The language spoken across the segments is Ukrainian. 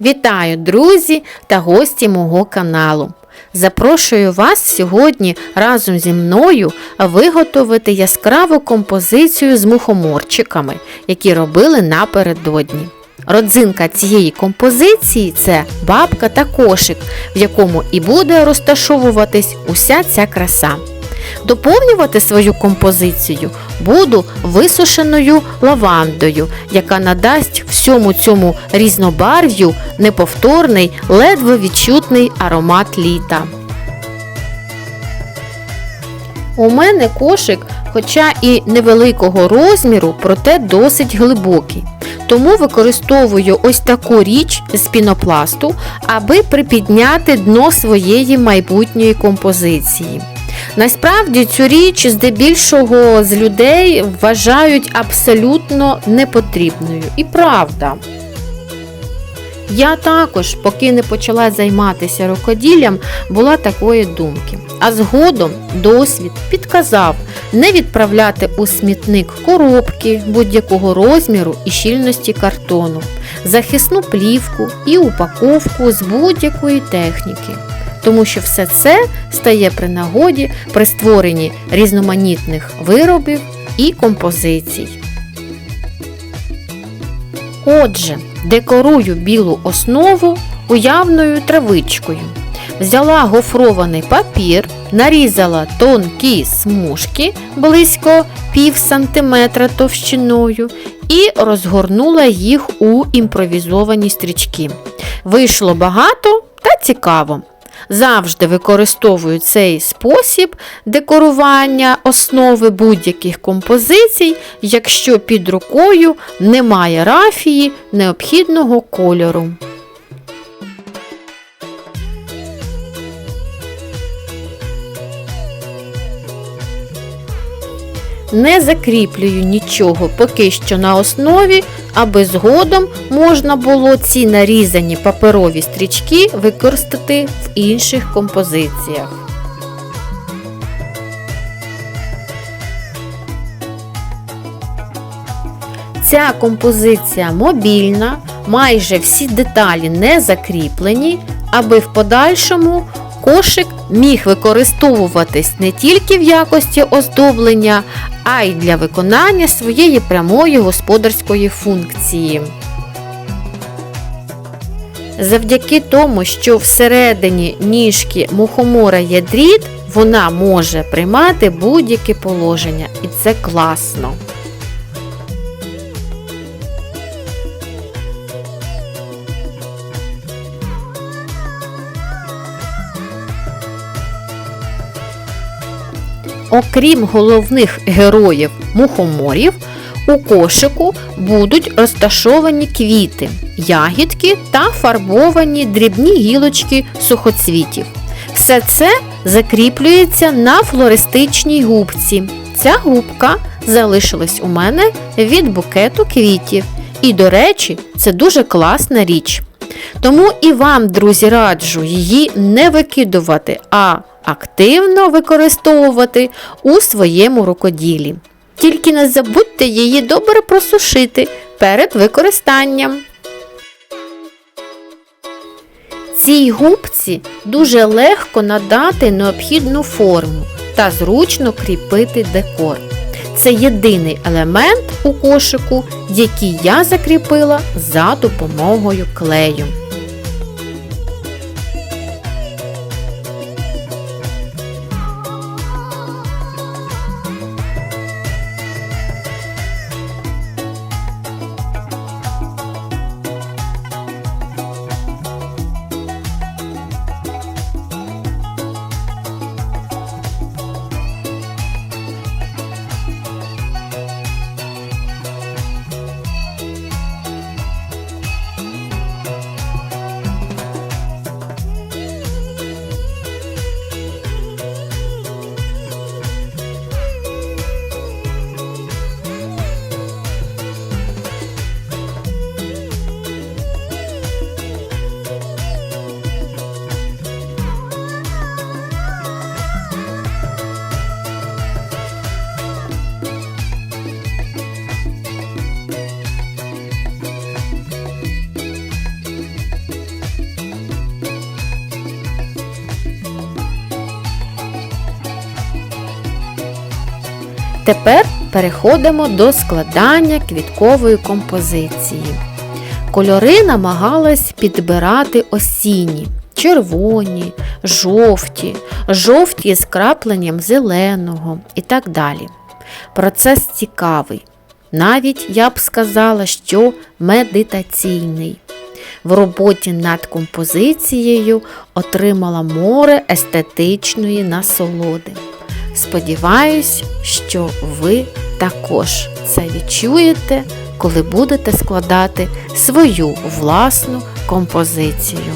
Вітаю, друзі та гості мого каналу. Запрошую вас сьогодні разом зі мною виготовити яскраву композицію з мухоморчиками, які робили напередодні. Родзинка цієї композиції це бабка та кошик, в якому і буде розташовуватись уся ця краса. Доповнювати свою композицію буду висушеною лавандою, яка надасть всьому цьому різнобарв'ю неповторний, ледве відчутний аромат літа. У мене кошик, хоча і невеликого розміру, проте досить глибокий. Тому використовую ось таку річ з пінопласту, аби припідняти дно своєї майбутньої композиції. Насправді цю річ здебільшого з людей вважають абсолютно непотрібною. І правда. Я також, поки не почала займатися рукоділлям, була такої думки. А згодом досвід підказав не відправляти у смітник коробки будь-якого розміру і щільності картону, захисну плівку і упаковку з будь-якої техніки тому що все це стає при нагоді при створенні різноманітних виробів і композицій. Отже, декорую білу основу уявною травичкою. Взяла гофрований папір, нарізала тонкі смужки близько пів сантиметра товщиною і розгорнула їх у імпровізовані стрічки. Вийшло багато та цікаво. Завжди використовую цей спосіб декорування основи будь-яких композицій, якщо під рукою немає рафії необхідного кольору. Не закріплюю нічого поки що на основі, аби згодом можна було ці нарізані паперові стрічки використати в інших композиціях. Ця композиція мобільна, майже всі деталі не закріплені, аби в подальшому кошик міг використовуватись не тільки в якості оздоблення, а й для виконання своєї прямої господарської функції. Завдяки тому, що всередині ніжки мухомора є дріт, вона може приймати будь-яке положення, і це класно. Окрім головних героїв мухоморів, у кошику будуть розташовані квіти, ягідки та фарбовані дрібні гілочки сухоцвітів. Все це закріплюється на флористичній губці. Ця губка залишилась у мене від букету квітів. І, до речі, це дуже класна річ. Тому і вам, друзі, раджу її не викидувати, а активно використовувати у своєму рукоділі. Тільки не забудьте її добре просушити перед використанням. Цій губці дуже легко надати необхідну форму та зручно кріпити декор. Це єдиний елемент у кошику, який я закріпила за допомогою клею. Тепер переходимо до складання квіткової композиції. Кольори намагалась підбирати осінні, червоні, жовті, жовті з крапленням зеленого і так далі. Процес цікавий. Навіть я б сказала, що медитаційний. В роботі над композицією отримала море естетичної насолоди. Сподіваюсь, що ви також це відчуєте, коли будете складати свою власну композицію.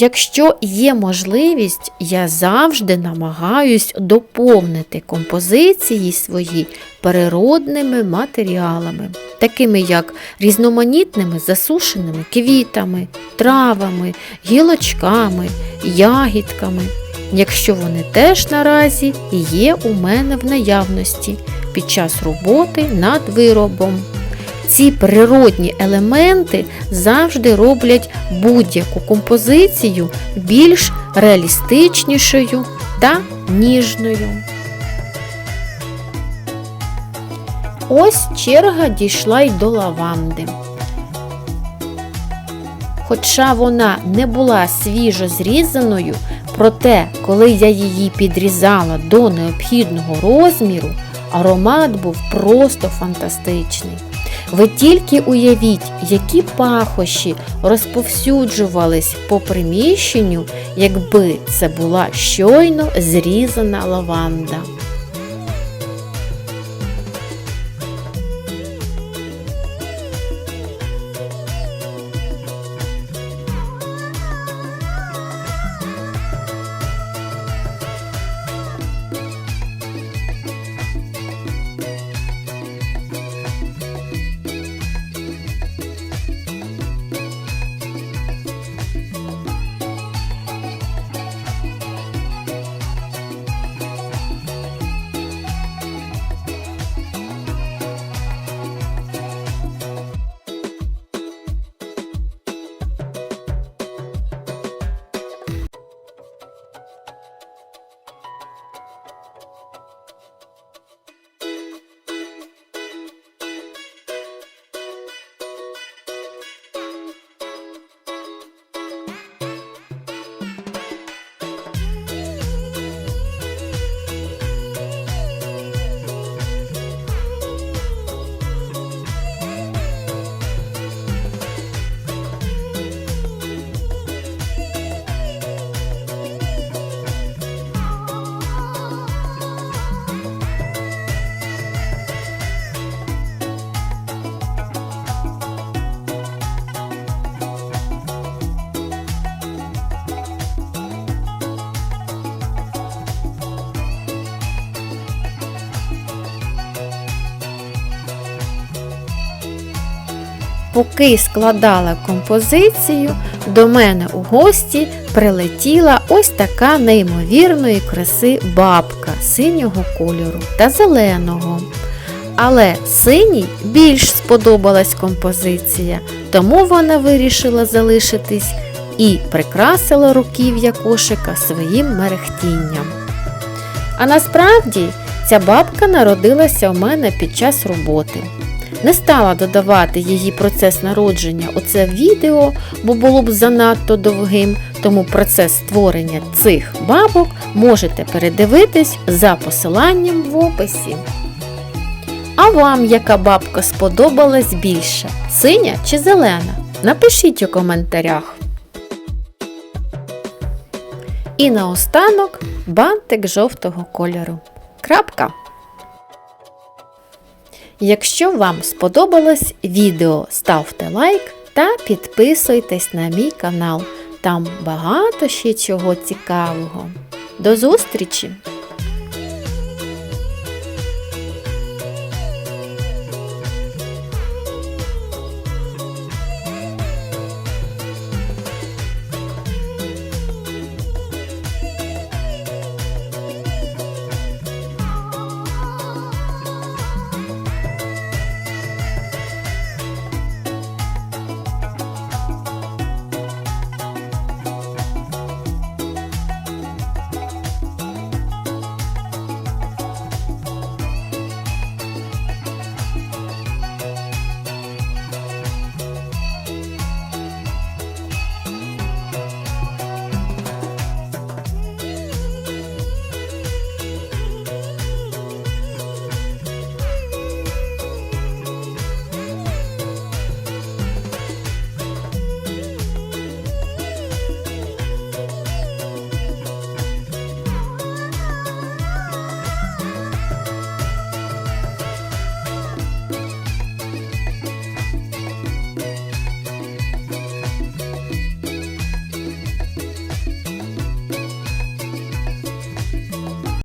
Якщо є можливість, я завжди намагаюсь доповнити композиції свої природними матеріалами, такими як різноманітними засушеними квітами, травами, гілочками, ягідками, якщо вони теж наразі є у мене в наявності під час роботи над виробом. Ці природні елементи завжди роблять будь-яку композицію більш реалістичнішою та ніжною. Ось черга дійшла й до лаванди. Хоча вона не була свіжо зрізаною, проте, коли я її підрізала до необхідного розміру, аромат був просто фантастичний. Ви тільки уявіть, які пахощі розповсюджувались по приміщенню, якби це була щойно зрізана лаванда. Поки складала композицію, до мене у гості прилетіла ось така неймовірної краси бабка синього кольору та зеленого. Але синій більш сподобалась композиція, тому вона вирішила залишитись і прикрасила руків'я кошика своїм мерехтінням. А насправді ця бабка народилася у мене під час роботи. Не стала додавати її процес народження у це відео, бо було б занадто довгим, тому процес створення цих бабок можете передивитись за посиланням в описі. А вам яка бабка сподобалась більше? Синя чи зелена? Напишіть у коментарях. І наостанок бантик жовтого кольору. Крапка. Якщо вам сподобалось відео, ставте лайк та підписуйтесь на мій канал. Там багато ще чого цікавого. До зустрічі!